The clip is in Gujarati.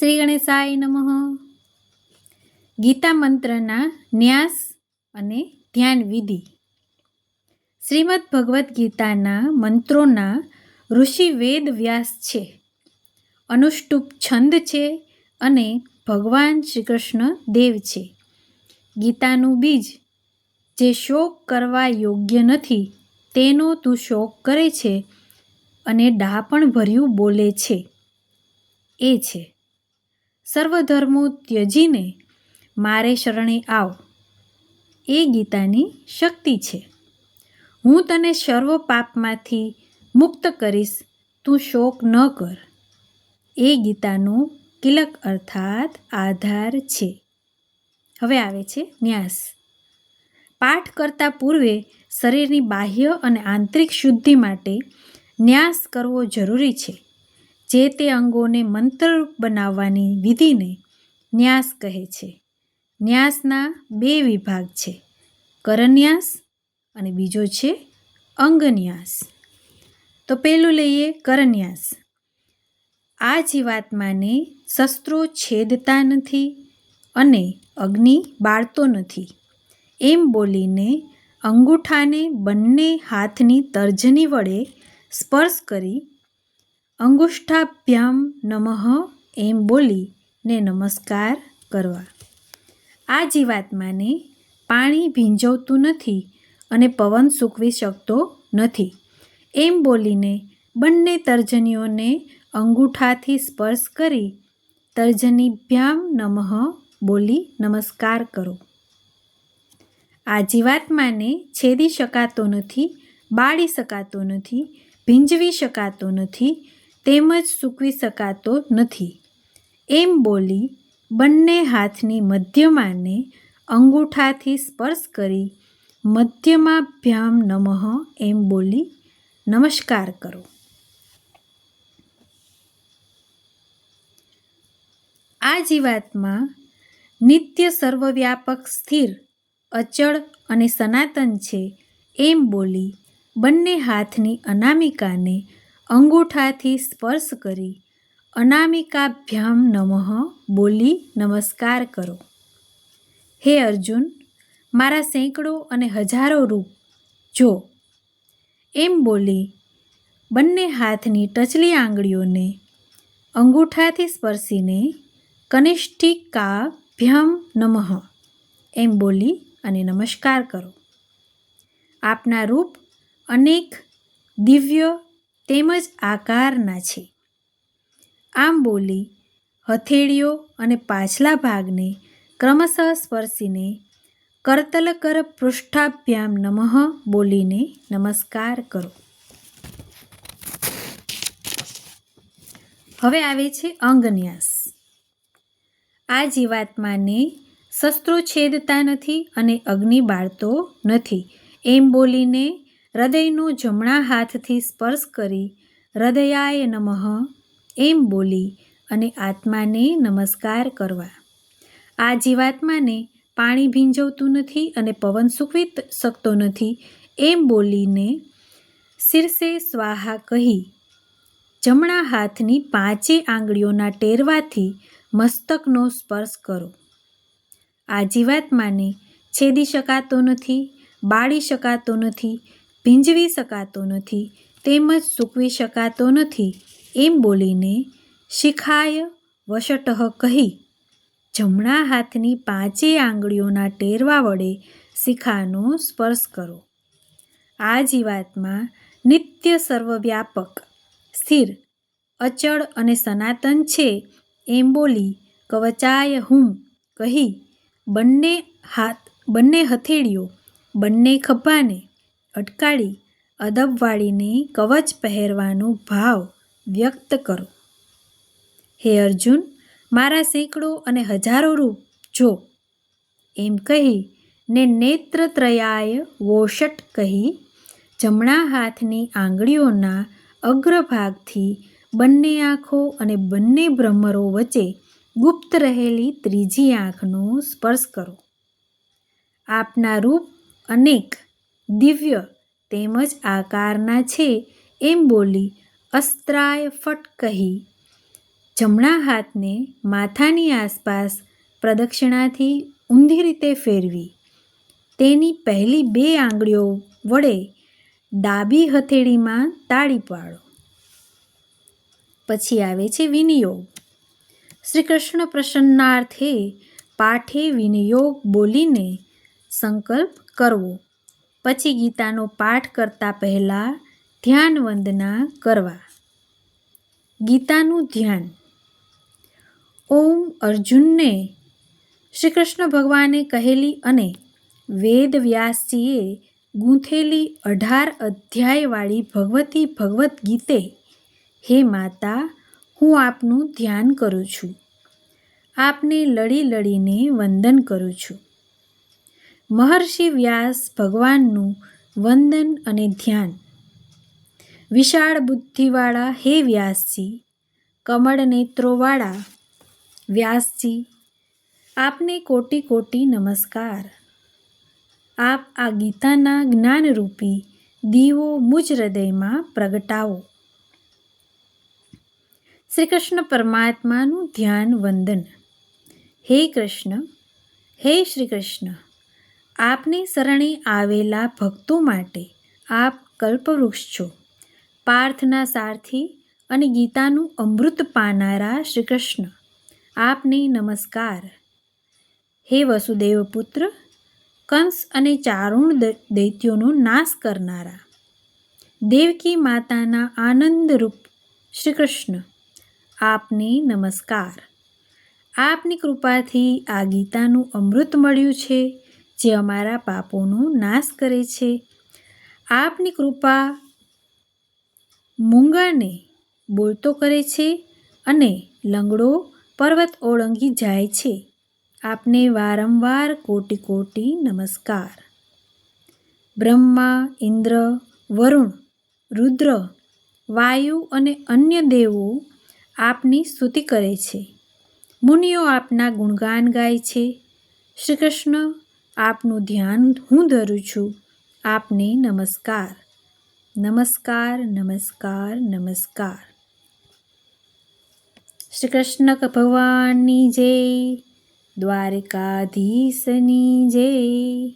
શ્રી ગણેશાય નમઃ. ગીતા મંત્રના ન્યાસ અને ધ્યાન વિધિ. શ્રીમદ ભગવદ્ ગીતાના મંત્રોના ઋષિ વેદ વ્યાસ છે. અનુષ્ટુપ છંદ છે અને ભગવાન શ્રી કૃષ્ણ દેવ છે. ગીતાનું બીજ, જે શોક કરવા યોગ્ય નથી, તેનો તું શોક કરે છે અને ડાપણ ભર્યું બોલે છે. એ છે. સર્વધર્મો ત્યજીને, મારે શરણે આવ. એ ગીતાની શક્તિ છે. હું તને સર્વ પાપમાંથી મુક્ત કરીશ, તું શોક ન કર. એ ગીતાનું કિલક અર્થાત આધાર છે. હવે આવે છે ન્યાસ. પાઠ કરતા પૂર્વે શરીરની બાહ્ય અને આંતરિક શુદ્ધિ માટે ન્યાસ કરવો જરૂરી છે. જે તે અંગોને મંત્ર બનાવવાની વિધિને ન્યાસ કહે છે. ન્યાસના બે વિભાગ છે. કરન્યાસ અને બીજો છે અંગન્યાસ. તો પહેલું લઈએ કરન્યાસ. આ જીવાત્માને શસ્ત્રો છેદતા નથી અને અગ્નિ બાળતો નથી. એમ બોલીને અંગૂઠાને બંને હાથની તર્જની વડે સ્પર્શ કરી અંગુષ્ઠાભ્યામ નમઃ એમ બોલીને નમસ્કાર કરવા. આ જીવાત્માને પાણી ભીંજવતું નથી અને પવન સૂકવી શકતો નથી. એમ બોલીને બંને તર્જનીઓને અંગૂઠાથી સ્પર્શ કરી તર્જનીભ્યામ નમઃ બોલી નમસ્કાર કરો. આ જીવાત્માને છેદી શકાતો નથી, બાળી શકાતો નથી, ભીંજવી શકાતો નથી તેમજ સૂકવી શકાતો નથી. એમ બોલી બંને હાથની મધ્યમાને અંગૂઠાથી સ્પર્શ કરી મધ્યમાભ્યામ નમઃ એમ બોલી નમસ્કાર કરો. આ જીવાત્મા નિત્ય સર્વવ્યાપક સ્થિર, અચળ અને સનાતન છે એમ બોલી બંને હાથની અનામિકાને અંગૂઠાથી સ્પર્શ કરી અનામિકાભ્યામ નમઃ બોલી નમસ્કાર કરો. હે અર્જુન, મારા સેંકડો અને હજારો રૂપ, જો. એમ બોલી બંને હાથની ટચલી આંગળીઓને અંગૂઠાથી સ્પર્શીને કનિષ્ઠિકાભ્યામ નમઃ એમ બોલી અને નમસ્કાર કરો. આપના રૂપ અનેક દિવ્ય તેમજ આકારના છે. આમ બોલી હથેળીઓ અને પાછલા ભાગને ક્રમશઃ સ્પર્શીને કરતલકર પૃષ્ઠાભ્યામ નમઃ બોલીને નમસ્કાર કરો. હવે આવે છે અંગન્યાસ. આ જીવાત્માને શસ્ત્રો છેદતા નથી અને અગ્નિ બાળતો નથી. એમ બોલીને હૃદયનો જમણા હાથથી સ્પર્શ કરી, હૃદયાય નમઃ એમ બોલી અને આત્માને નમસ્કાર કરવા. આ જીવાત્માને પાણી ભીંજવતું નથી અને પવન સૂકવી શકતો નથી એમ બોલીને શીર્ષે સ્વાહા કહી, જમણા હાથની પાંચે આંગળીઓના ટેરવાથી મસ્તકનો સ્પર્શ કરો. આ જીવાત્માને છેદી શકાતો નથી, બાળી શકાતો નથી ભીંજવી શકાતો નથી, તેમજ સૂકવી શકાતો નથી, એમ બોલીને શિખાય વશટઃ કહી, જમણા હાથની પાંચે આંગળીઓના ટેરવા વડે શિખાનો સ્પર્શ કરો. આ જીવાત્મા નિત્ય સર્વવ્યાપક, સ્થિર, અચળ અને સનાતન છે એમ બોલી કવચાય હું કહી, બંને હાથ, બંને હથેળીઓ, બંને ખભાને અટકાળી અદબવાળીને કવચ પહેરવાનો ભાવ વ્યક્ત કરો. હે અર્જુન, મારા સેંકડો અને હજારો રૂપ જો. એમ કહી ને નેત્રત્રયાય વોષટ કહી જમણા હાથની આંગળીઓના અગ્રભાગથી બંને આંખો અને બંને ભ્રમરો વચ્ચે ગુપ્ત રહેલી ત્રીજી આંખનો સ્પર્શ કરો. આપના રૂપ અનેક દિવ્ય તેમજ આકારના છે એમ બોલી અસ્ત્રાય ફટ કહી. જમણા હાથને માથાની આસપાસ પ્રદક્ષિણાથી ઊંધી રીતે ફેરવી. તેની પહેલી બે આંગળીઓ વડે ડાબી હથેળીમાં તાળી પાડો. પછી આવે છે વિનિયોગ. શ્રી કૃષ્ણ પ્રસન્નાર્થે પાઠે વિનિયોગ બોલીને સંકલ્પ કરવો. પછી ગીતાનો પાઠ કરતાં પહેલાં ધ્યાન વંદના કરવા. ગીતાનું ધ્યાન. ઓમ અર્જુનને શ્રી કૃષ્ણ ભગવાને કહેલી અને વેદ વ્યાસજીએ ગૂંથેલી અઢાર અધ્યાયવાળી ભગવતી ભગવદ્ ગીતે, હે માતા, હું આપનું ધ્યાન કરું છું. આપને લડી લડીને વંદન કરું છું. મહર્ષિ વ્યાસ ભગવાનનું વંદન અને ધ્યાન. વિશાળ બુદ્ધિવાળા હે વ્યાસજી કમળ નેત્રોવાળા વ્યાસજી, આપને કોટી કોટી નમસ્કાર. આપ આ ગીતાના જ્ઞાનરૂપી દીવો મુજ હૃદયમાં પ્રગટાવો. શ્રી કૃષ્ણ પરમાત્માનું ધ્યાન વંદન. હે કૃષ્ણ, હે શ્રી કૃષ્ણ આપની શરણે આવેલા ભક્તો માટે આપ કલ્પવૃક્ષ છો. પાર્થના સારથી અને ગીતાનું અમૃત પાનારા શ્રી કૃષ્ણ આપને નમસ્કાર. હે વસુદેવ પુત્ર કંસ અને ચારુણ દૈત્યોનો નાશ કરનારા. દેવકી માતાના આનંદરૂપ શ્રી કૃષ્ણ આપને નમસ્કાર. આપની કૃપાથી આ ગીતાનું અમૃત મળ્યું છે. જે અમારા પાપોનો નાશ કરે છે. આપની કૃપા મૂંગાને બોલતો કરે છે અને લંગડો પર્વત ઓળંગી જાય છે. આપને વારંવાર કોટી કોટી નમસ્કાર. બ્રહ્મા, ઇન્દ્ર, વરુણ, રુદ્ર, વાયુ અને અન્ય દેવો આપની સ્તુતિ કરે છે. મુનિઓ આપના ગુણગાન ગાય છે. શ્રી કૃષ્ણ આપનું ધ્યાન હું ધરું છું. આપને નમસ્કાર. નમસ્કાર નમસ્કાર નમસ્કાર. શ્રી કૃષ્ણ ભગવાનની જય. દ્વારકાધીશની જય.